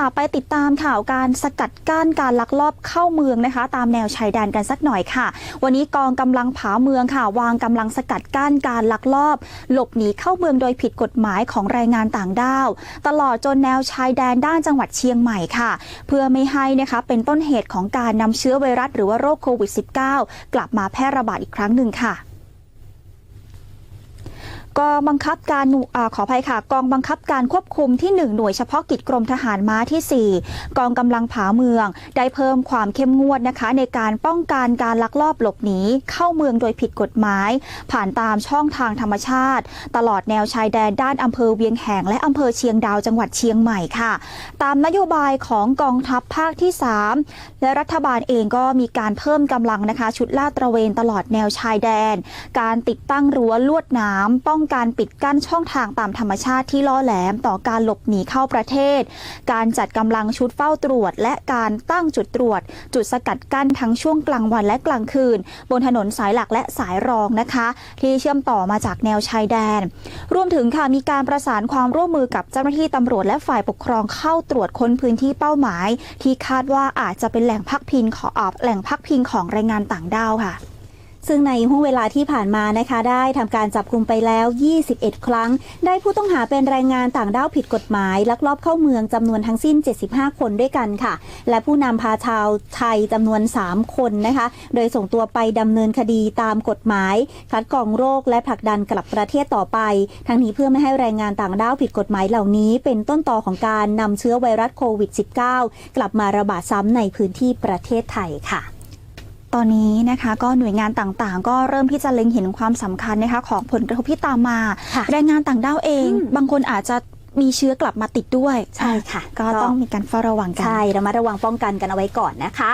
ค่ะ ไปติดตามข่าวการสกัดกั้นการลักลอบเข้าเมืองนะคะ ตามแนวชายแดนกันสักหน่อยค่ะ วันนี้กองกำลังผาเมืองค่ะ วางกำลังสกัดกั้นการลักลอบ หลบหนีเข้าเมืองโดยผิดกฎหมายของแรงงานต่างด้าว ตลอดจนแนวชายแดนด้านจังหวัดเชียงใหม่ค่ะ เพื่อไม่ให้นะคะเป็นต้นเหตุของการนำเชื้อไวรัสหรือว่าโรคโควิด -19 กลับมาแพร่ระบาดอีกครั้งหนึ่งค่ะ กองบังคับการอขออภัยค่ะ กองบังคับการควบคุมที่ 1 หน่วยเฉพาะกิจกรมทหารม้าที่ 4 กองกำลังผาเมือง ได้เพิ่มความเข้มงวดนะคะ ในการป้องกันการลักลอบหลบหนีเข้าเมืองโดยผิดกฎหมาย ผ่านตามช่องทางธรรมชาติ ตลอดแนวชายแดนด้านอำเภอเวียงแหงและอำเภอเชียงดาวจังหวัดเชียงใหม่ค่ะ ตามนโยบายของกองทัพภาคที่ 3 และรัฐบาลเองก็มีการเพิ่มกำลังนะคะ ชุดลาดตระเวนตลอดแนวชายแดน การติดตั้งรั้วลวดหน้ำป้องกันปิดกั้นช่องทางตามธรรมชาติที่ล่อแหลมต่อการหลบหนีเข้าประเทศ การจัดกำลังชุดเฝ้าตรวจ และการตั้งจุดตรวจ จุดสกัดกั้นทั้งช่วงกลางวันและกลางคืน บนถนนสายหลักและสายรองนะคะ ที่เชื่อมต่อมาจากแนวชายแดน รวมถึงค่ะมีการประสานความร่วมมือกับเจ้าหน้าที่ตำรวจและฝ่ายปกครองเข้าตรวจค้นพื้นที่เป้าหมาย ที่คาดว่าอาจจะเป็นแหล่งพักพิงของออบแหล่งพักพิงของแรงงานต่างด้าวค่ะ ซึ่งในห่วงเวลาที่ผ่านมานะคะ ได้ทำการจับกลุ่มไปแล้ว 21 ครั้ง ได้ผู้ต้องหาเป็นแรงงานต่างด้าวผิดกฎหมาย ลักลอบเข้าเมืองจำนวนทั้งสิ้น 75 คนด้วยกันค่ะ และผู้นำพาชาวไทยจำนวน 3 คนนะคะ โดยส่งตัวไปดำเนินคดีตามกฎหมาย คัดกรองโรคและผลักดันกลับประเทศต่อไป ทั้งนี้เพื่อไม่ให้แรงงานต่างด้าวผิดกฎหมายเหล่านี้ เป็นต้นต่อของการนำเชื้อไวรัสโควิด -19 กลับมาระบาดซ้ำในพื้นที่ประเทศไทยค่ะ ตอนนี้นะคะก็หน่วยงานต่างๆ ก็เริ่มที่จะเล็งเห็นความสำคัญนะคะของผลกระทบที่ตามมาค่ะแรงงานต่างด้าวเองอืมบางคนอาจจะมีเชื้อกลับมาติดด้วย ใช่ค่ะ ก็ต้องมีการเฝ้าระวังกัน ใช่ระมัดระวังป้องกันกันเอาไว้ก่อนนะคะ